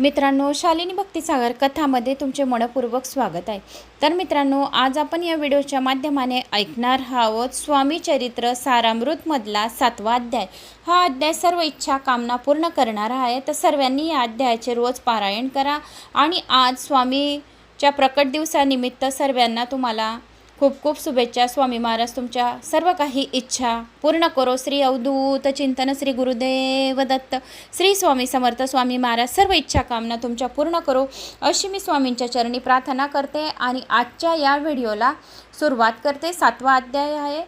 मित्रांनो शालिनी भक्तीसागर कथामध्ये तुमचे मनपूर्वक स्वागत आहे. तर मित्रांनो आज आपण या व्हिडिओच्या माध्यमाने ऐकणार आहोत स्वामी चरित्र सारामृतमधला सातवा अध्याय. हा अध्याय सर्व इच्छा कामना पूर्ण करणारा आहे. तर सर्वांनी या अध्यायाचे रोज पारायण करा. आणि आज स्वामीच्या प्रकट दिवसानिमित्त सर्वांना तुम्हाला खूप खूप शुभेच्छा स्वामी महाराज तुमच्या सर्व काही इच्छा पूर्ण करो. श्री अवधूत चिंतन श्री गुरुदेव दत्त श्री स्वामी समर्थ स्वामी महाराज सर्व इच्छा कामना तुमच्या पूर्ण करो. अशी मी स्वामींच्या चरणी प्रार्थना करते आणि आजच्या या व्हिडिओला सुरुवात करते. सातवा अध्याय आहे.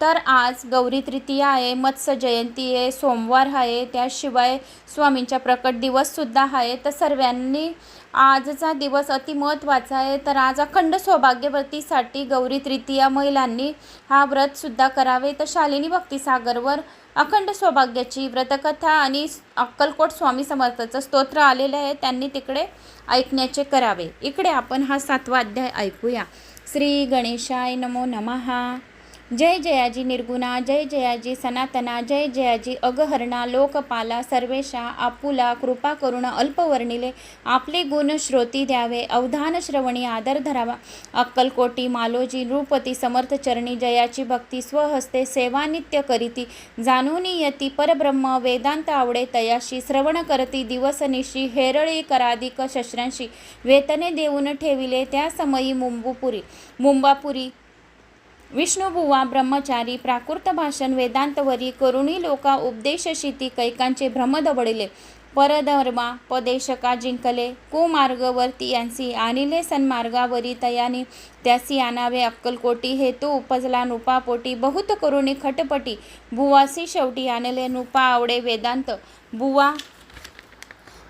तर आज गौरी तृतीया आहे मत्स्य जयंती आहे सोमवार आहे त्याशिवाय स्वामींचा प्रकट दिवससुद्धा आहे. तर सर्वांनी आजचा दिवस अति महत्त्वाचा आहे. तर आज अखंड सौभाग्यवतीसाठी गौरी तृतीया महिलांनी हा व्रतसुद्धा करावे. तर शालिनी भक्तिसागरवर अखंड सौभाग्याची व्रतकथा आणि अक्कलकोट स्वामी समर्थाचं स्तोत्र आलेलं आहे. त्यांनी तिकडे ऐकण्याचे करावे. इकडे आपण हा सातवा अध्याय ऐकूया. श्री गणेशाय नमो नमहा जय जयाजी निर्गुणा जय जयाजी सनातना जय जयाजी अगहरणा लोकपाला सर्वेशा आपुला कृपा करुण अल्पवर्णिले आपले गुण श्रोती द्यावे अवधान श्रवणी आदर धरावा. अक्कलकोटी मालोजी नृपती समर्थ चरणी जयाची भक्ती स्वहस्ते सेवा नित्य करीती जाणूनी यती परब्रह्म वेदांत आवडे तयाशी श्रवण करती दिवसनिशी हेरळी कराधिक शस्त्रांशी वेतने देऊन ठेविले त्या समयी मुंबुपुरी मुंबापुरी विष्णुबुवा ब्रह्मचारी प्राकृत भाषण वेदांतवरी करुणी लोका उपदेशशीती कैकांचे भ्रम दबडले. परधर्मा पदेशका जिंकले. कुमार्गवर्ती यांसी आणिले सन्मार्गावरी तयानी. त्यासी आणावे अक्कलकोटी हेतू उपजला नुपापोटी. बहुत करुणी खटपटी. बुवासी शेवटी आणले नुपा आवडे वेदांत. बुवा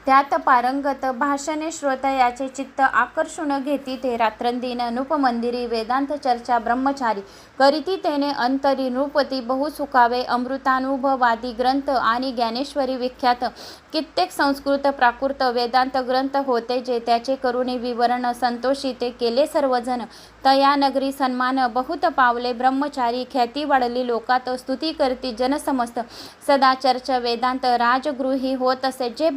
त्यात पारंगत भाषणे श्रोता याचे चित्त आकर्षण घेती ते रात्रंदिन नृपमंदिरी वेदांत चर्चा ब्रह्मचारी. करीती तेने अंतरी नृपती बहुसुखावे अमृतानुभवादी ग्रंथ आणि ज्ञानेश्वरी विख्यात. कित्येक संस्कृत प्राकृत वेदांत ग्रंथ होते जे त्याचे करुणे विवरण संतोषी ते केले सर्वजण. तया नगरी सन्मान बहुत पावले ब्रह्मचारी ख्याती वाढली लोकात स्तुती करती जनसमस्त. सदाचर्च वेदांत राजगृही होत असे जे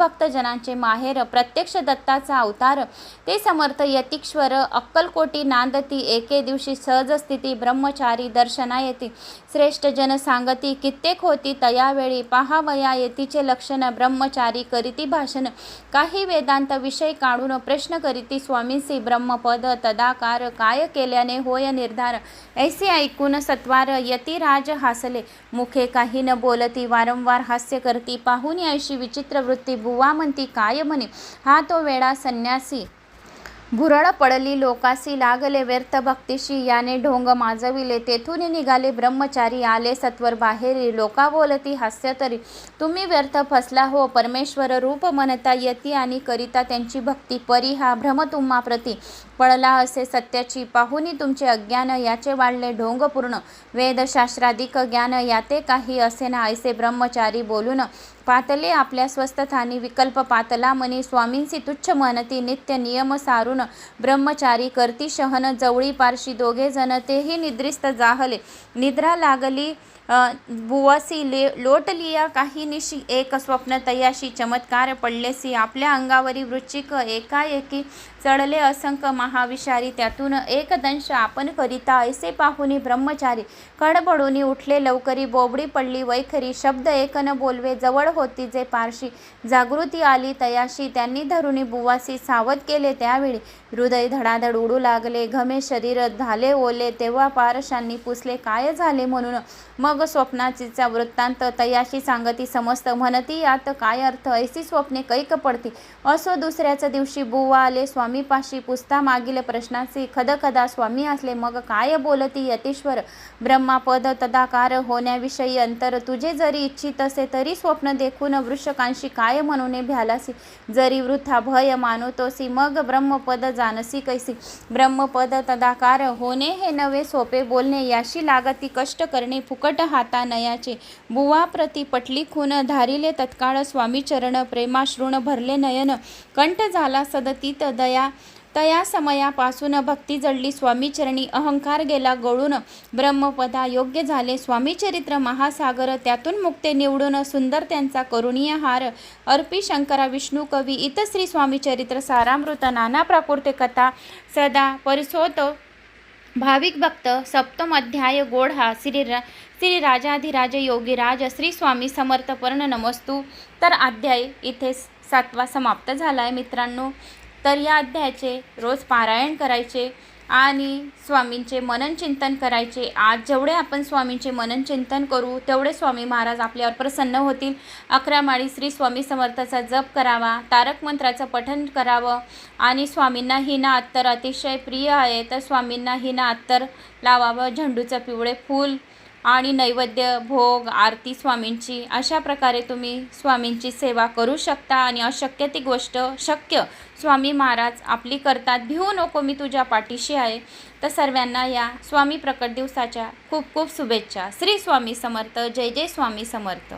भक्तजनांचे माहेर प्रत्यक्ष दत्ताचा अवतार. ते समर्थ यतीश्वर अक्कलकोटी नांदती एके दिवशी सहज स्थिती ब्रह्मचारी दर्शना येती श्रेष्ठ जन सांगती कित्येक होती तयावेळी. पहावया येतीचे लक्षण ब्रह्मचारी करीती भाषण. काही वेदांत विषय काढून प्रश्न करीती स्वामींसी ब्रह्मपद. तदाकार काय केल्याने होय निर्धार? ऐसे ऐकून सत्वार यतिराज हासले. मुखे काही न बोलती वारंवार हास्य करती. पाहून अशी विचित्र वृत्ती बुवा म्हणती काय म्हणे? हा तो वेळा संन्यासी. भुरळ पडली लोकासी लागले व्यर्थ भक्तीशी. याने ढोंग माजविले तेथून निघाले ब्रह्मचारी आले सत्वर बाहेरी. लोका बोलती हास्य तरी. तुम्ही व्यर्थ फसला हो परमेश्वर रूप म्हणता यती आणि करिता त्यांची भक्ती. परी हा भ्रम तुम्हा प्रती पडला असे सत्याची. पाहुनी तुमचे अज्ञान याचे वाढले ढोंग पूर्ण. वेदशास्त्राधिक ज्ञान याते काही असे ना ऐसे ब्रह्मचारी बोलून पातले आपल्या स्वस्थथानी विकल्प पातला मनी स्वामींसी तुच्छ म्हणती नित्य नियम सारून ब्रह्मचारी करती शहन जवळी पारशी दोघे जण तेही निद्रिस्त जाहले. निद्रा लागली बुवासी ले लोटलिया काही निशी एक स्वप्न तयाशी चमत्कार पडलेसी आपल्या अंगावरी वृश्चिक एकाएकी चढले असंख्य महाविषारी. त्यातून एक दंश आपण करिता ऐसे पाहुनी ब्रह्मचारी. कडबडूनी उठले लवकरी बोबडी पडली वैखरी. शब्द एक न बोलवे जवळ होती जे पारशी. जागृती आली तयाशी त्यांनी धरुणी बुवासी सावध केले त्यावेळी. हृदय धडाधड उडू लागले घमे शरीर झाले ओले तेव्हा पारशांनी पुसले काय झाले? म्हणून. मग स्वप्नाचीचा वृत्तांत तयाशी सांगती समस्त म्हणती यात काय अर्थ? ऐसी स्वप्ने कैक पडती. असो दुसऱ्याच दिवशी बुवा आले स्वामीपाशी पुसता मागील प्रश्नाची खदखदा स्वामी असले मग काय बोलती यतीश्वर? ब्रह्मापद तदाकार होण्याविषयी अंतर तुझे जरी इच्छित असे तरी स्वप्न देखून वृषकांशी काय म्हणून भ्यालासी? जरी वृथा भय मानुतोसी मग ब्रह्मपद जानसी कैसी? ब्रह्मपद तदाकार होणे हे नवे सोपे बोलणे याशी लागती कष्ट करणे फुकट हाता नयाचे बुवाप्रती पटली खून धारिले तत्काळ स्वामी चरण प्रेमाश्रुण भरले नयन. कंठ झाला सदतीत दया. तया समयापासून भक्ती जडली स्वामीचरणी अहंकार गेला गळून. ब्रह्मपदा योग्य झाले. स्वामीचरित्र महासागर त्यातून मुक्ते निवडून सुंदर त्यांचा करुणीय हार. अर्पी शंकरा विष्णू कवी इतश्री स्वामीचरित्र सारामृत नाना प्राकृते कथा सदा परिसोत. भाविक भक्त सप्तम अध्याय गोड हा श्री श्री राजाधिराज योगीराज श्री स्वामी समर्थपर्ण नमस्तू. तर अध्याय इथे सातवा समाप्त झाला आहे मित्रांनो. तर या अध्यायाचे रोज पारायण करायचे आणि स्वामींचे मनन चिंतन करायचे. आज जेवढे आपण स्वामींचे मनन चिंतन करू तेवढे स्वामी महाराज आपल्यावर प्रसन्न होतील. अकरा माळी श्री स्वामी समर्थाचा जप करावा तारक मंत्राचं पठण करावं आणि स्वामींना हिना अत्तर अतिशय प्रिय आहे. तर स्वामींना हिना अत्तर लावावं झेंडूचं पिवळे फूल आणि नैवेद्य भोग आरती स्वामींची अशा प्रकारे तुम्ही स्वामींची सेवा करू शकता आणि अशक्य ती गोष्ट शक्य स्वामी महाराज आपली करतात भिवू नको मी तुझ्या पाठीशी आहे. तर सर्वांना या स्वामी प्रकट दिवसाच्या खूप खूप शुभेच्छा. श्री स्वामी समर्थ जय जय स्वामी समर्थ.